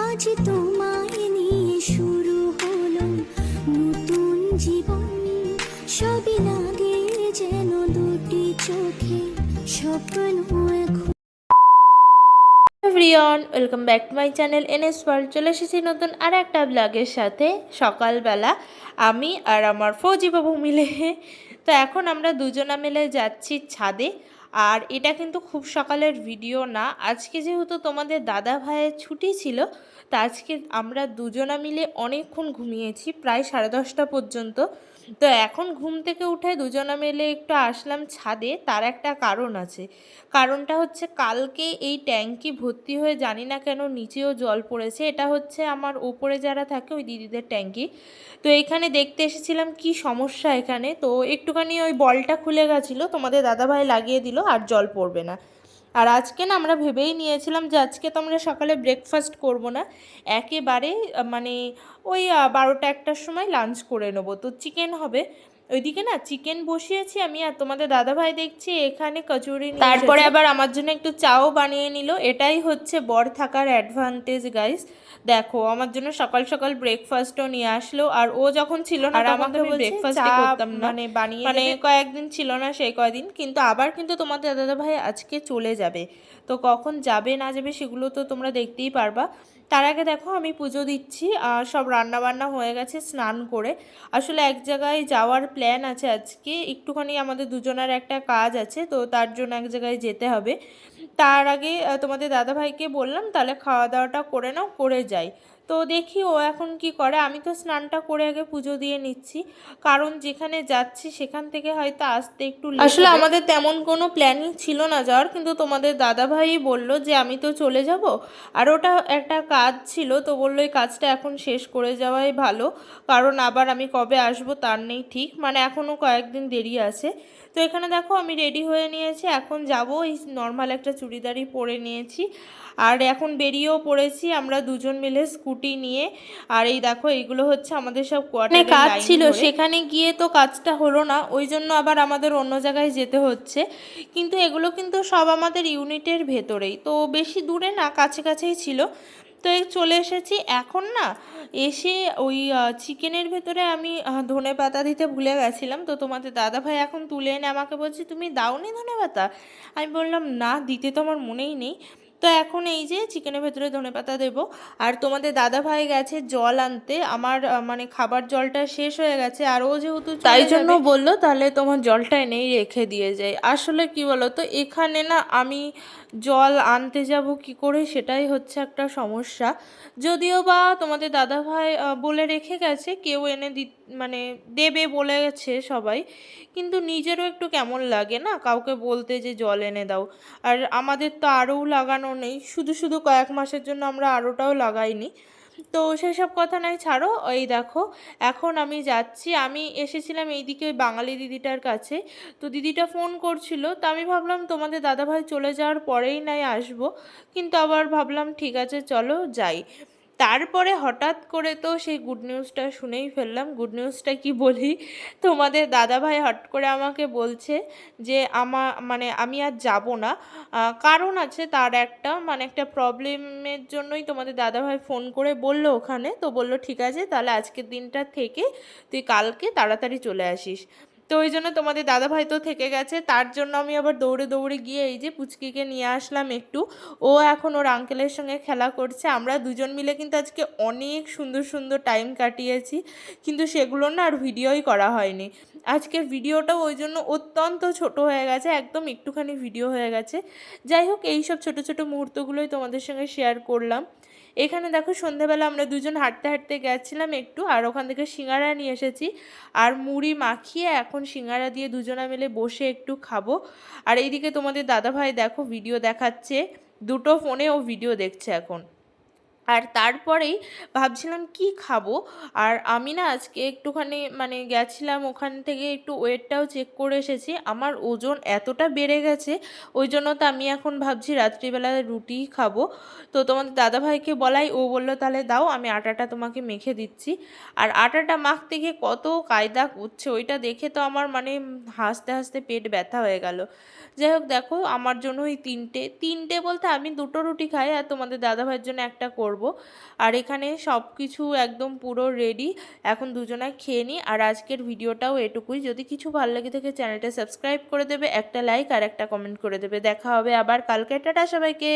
আজ তোমায় নিয়ে শুরু হলো নতুন জীবন। সবই লাগে যেন দুটি চোখে স্বপ্ন এখন। Welcome back to my channel NS world. চলে এসেছি নতুন আর একটা ব্লগের সাথে সকালবেলা। আমি আর আমার ফৌজি বাবু মিলে। তো এখন আমরা দুজনা মিলে যাচ্ছি ছাদে। আর এটা কিন্তু খুব সকালের ভিডিও না। আজকে যেহেতু তোমাদের দাদা ভাইয়ের ছুটি ছিল, তা আজকে আমরা দুজনা মিলে অনেকক্ষণ ঘুমিয়েছি, প্রায় সাড়ে দশটা পর্যন্ত। তো এখন ঘুম থেকে উঠে দুজনা মিলে একটু আসলাম ছাদে, তার একটা কারণ আছে। কারণটা হচ্ছে কালকে এই ট্যাঙ্কি ভর্তি হয়ে জানি না কেন নিচেও জল পড়েছে, এটা হচ্ছে আমার ওপরে যারা থাকে ওই দিদিদের ট্যাঙ্কি। তো এখানে দেখতে এসেছিলাম কি সমস্যা এখানে, তো একটুখানি ওই বলটা খুলে গেছিল, তোমাদের দাদাভাই লাগিয়ে দিল আর জল পড়বে না। আর আজকে না আমরা ভেবেই নিয়েছিলাম যে আজকে তো আমরা সকালে ব্রেকফাস্ট করব না, একেবারে মানে ওই বারোটা একটার সময় লাঞ্চ করে নেব। তো চিকেন হবে ওইদিকে না চিকেন বসিয়েছি আমি আর তোমাদের দাদাভাই দেখছি এখানে কচুরি তারপরে আবার আমার জন্য একটু চাও বানিয়ে নিল। এটাই হচ্ছে বর থাকার অ্যাডভান্টেজ গাইস দেখো আমার জন্য সকাল সকাল ব্রেকফাস্টও নিয়ে আসলো। আর ও যখন ছিল না আর আমাকে ব্রেকফাস্ট করতাম না। মানে বানিয়ে মানে কয়েকদিন ছিল না সেই কয়দিন কিন্তু আবার কিন্তু তোমাদের দাদা ভাই আজকে চলে যাবে। তো কখন যাবে না যাবে সেগুলো তো তোমরা দেখতেই পারবা। তার আগে দেখো আমি পুজো দিচ্ছি, আর সব রান্নাবান্না হয়ে গেছে স্নান করে। আসলে এক জায়গায় যাওয়ার প্ল্যান আছে আজকে, একটুখানি আমাদের দুজনের একটা কাজ আছে, তো তার জন্য এক জায়গায় যেতে হবে। তার আগে তোমাদের দাদাভাইকে বললাম, তাহলে খাওয়া দাওয়াটা করে নাও, করে যাই। তো দেখি ও এখন কি করে। আমি তো স্নানটা করে আগে পুজো দিয়ে নিচ্ছি। কারণ যেখানে যাচ্ছি সেখান থেকে হয়তো আসতে একটু আসলে আমাদের তেমন কোনো প্ল্যানিং ছিল না যাওয়ার কিন্তু তোমাদের দাদাভাই বলল যে আমি তো চলে যাব। আর ওটা একটা কাজ ছিল তো বলল এই কাজটা এখন শেষ করে যাওয়াই ভালো। কারণ আবার আমি কবে আসব তার নেই ঠিক। মানে এখনও কয়েকদিন দেরি আছে। তো এখানে দেখো আমি রেডি হয়ে নিয়েছি। এখন যাব এই নর্মাল একটা চুড়িদারই পরে নিয়েছি। আর এখন বেরিয়েও পড়েছি। আমরা দুজন মিলে স্কুটি নিয়ে। আর এই দেখো এইগুলো হচ্ছে আমাদের সব কোয়ার্টার কাজ ছিল সেখানে গিয়ে তো কাজটা হলো না ওই জন্য আবার আমাদের অন্য জায়গায় যেতে হচ্ছে। কিন্তু এগুলো কিন্তু সব আমাদের ইউনিটের ভেতরেই তো বেশি দূরে না কাছে কাছেই ছিল। তো এই চলে এসেছি। এখন না এসে ওই চিকেনের ভেতরে আমি ধনে পাতা দিতে ভুলে গেছিলাম। তো তোমাদের দাদা ভাই এখন তুলে এনে আমাকে বলছে তুমি দাওনি ধনে পাতা? আমি বললাম না দিতে তো আমার মনেই নেই। তো এখন এই যে চিকেনের ভেতরে ধনে পাতা দেবো। আর তোমাদের দাদা ভাই গেছে জল আনতে। আমার মানে খাবার জলটা শেষ হয়ে গেছে। আর ও যেহেতু তাই জন্য বলল তাহলে তোমার জলটা এনেই রেখে দিয়ে যায় আসলে কি বলো তো এখানে না আমি জল আনতে যাব কি করে সেটাই হচ্ছে একটা সমস্যা। যদিও বা তোমাদের দাদাভাই বলে রেখে গেছে, কেউ এনে দি মানে দেবে বলে গেছে সবাই, কিন্তু নিজেরও একটু কেমন লাগে না? কাউকে বলতে যে জল এনে দাও। আর আমাদের তো আরও লাগানো নেই, শুধু শুধু কয়েক মাসের জন্য আমরা আরোটাও লাগাইনি। তো সেসব কথা নাই, ছাড়ো। এই দেখো, এখন আমি যাচ্ছি। আমি এসেছিলাম এইদিকে ওই বাঙালি দিদিটার কাছে। তো দিদিটা ফোন করছিল, তো আমি ভাবলাম তোমাদের দাদাভাই চলে যাওয়ার পরেই নাই আসব। কিন্তু আবার ভাবলাম, ঠিক আছে, চলো যাই। তারপরে হঠাৎ করে তো সেই গুড নিউজটা শুনেই ফেললাম। গুড নিউজটা কি বলি? তোমাদের দাদাভাই হট করে আমাকে বলছে যে আমার মানে আমি আর যাব না। কারণ আছে তার একটা মানে একটা প্রবলেমের জন্যই তোমাদের দাদাভাই ফোন করে বলল ওখানে। তো বলল, ঠিক আছে, তাহলে আজকের দিনটা থেকে তুই কালকে তাড়াতাড়ি চলে আসিস। তো ওই জন্য তোমাদের দাদাভাই তো থেকে গেছে, তার জন্য আমি আবার দৌড়ে দৌড়ে গিয়ে এই যে পুচকিকে নিয়ে আসলাম একটু। ও এখন ওর আঙ্কেলের সঙ্গে খেলা করছে, আমরা দুজন মিলে কিন্তু আজকে অনেক সুন্দর সুন্দর টাইম কাটিয়েছি, কিন্তু সেগুলো না আর ভিডিওই করা হয়নি। আজকের ভিডিওটাও ওই জন্য অত্যন্ত ছোট হয়ে গেছে, একদম একটুখানি ভিডিও হয়ে গেছে। যাই হোক, এইসব ছোটো ছোটো মুহূর্তগুলোই তোমাদের সঙ্গে শেয়ার করলাম। এখানে দেখো সন্ধেবেলা আমরা দুজন হাঁটতে হাঁটতে গেছিলাম একটু, আর ওখান থেকে সিঙ্গারা নিয়ে এসেছি। আর মুড়ি মাখিয়ে এখন সিঙ্গারা দিয়ে দুজনা মিলে বসে একটু খাব। আর এইদিকে তোমাদের দাদাভাই দেখো ভিডিও দেখাচ্ছে, দুটো ফোনে ও ভিডিও দেখছে এখন। আর তারপরেই ভাবছিলাম কি খাব? আর আমি না আজকে একটুখানি মানে গেছিলাম, ওখান থেকে একটু ওয়েটটাও চেক করে এসেছি। আমার ওজন এতটা বেড়ে গেছে, ওই জন্য তো আমি এখন ভাবছি রাত্রিবেলা রুটিই খাব। তো তোমাদের দাদাভাইকে বলাই, ও বলল, তাহলে দাও, আমি আটাটা তোমাকে মেখে দিচ্ছি। আর আটাটা মাখতে গিয়ে কত কায়দা করছে, ওইটা দেখে তো আমার মানে হাসতে হাসতে পেট ব্যথা হয়ে গেল। যাই হোক, দেখো, আমার জন্য ওই তিনটে তিনটে বলতে আমি দুটো রুটি খাই, আর তোমাদের দাদাভাইয়ের জন্য একটা করব। করব। আর এখানে সব কিছু একদম পুরো রেডি এখন দুজনায় খেয়ে নিই। আর আজকের ভিডিওটাও এটুকুই। যদি কিছু ভালো লাগে থাকে চ্যানেলটা সাবস্ক্রাইব করে দেবে, একটা লাইক আর একটা কমেন্ট করে দেবে। দেখা হবে আবার কালকে। টাটা সবাইকে।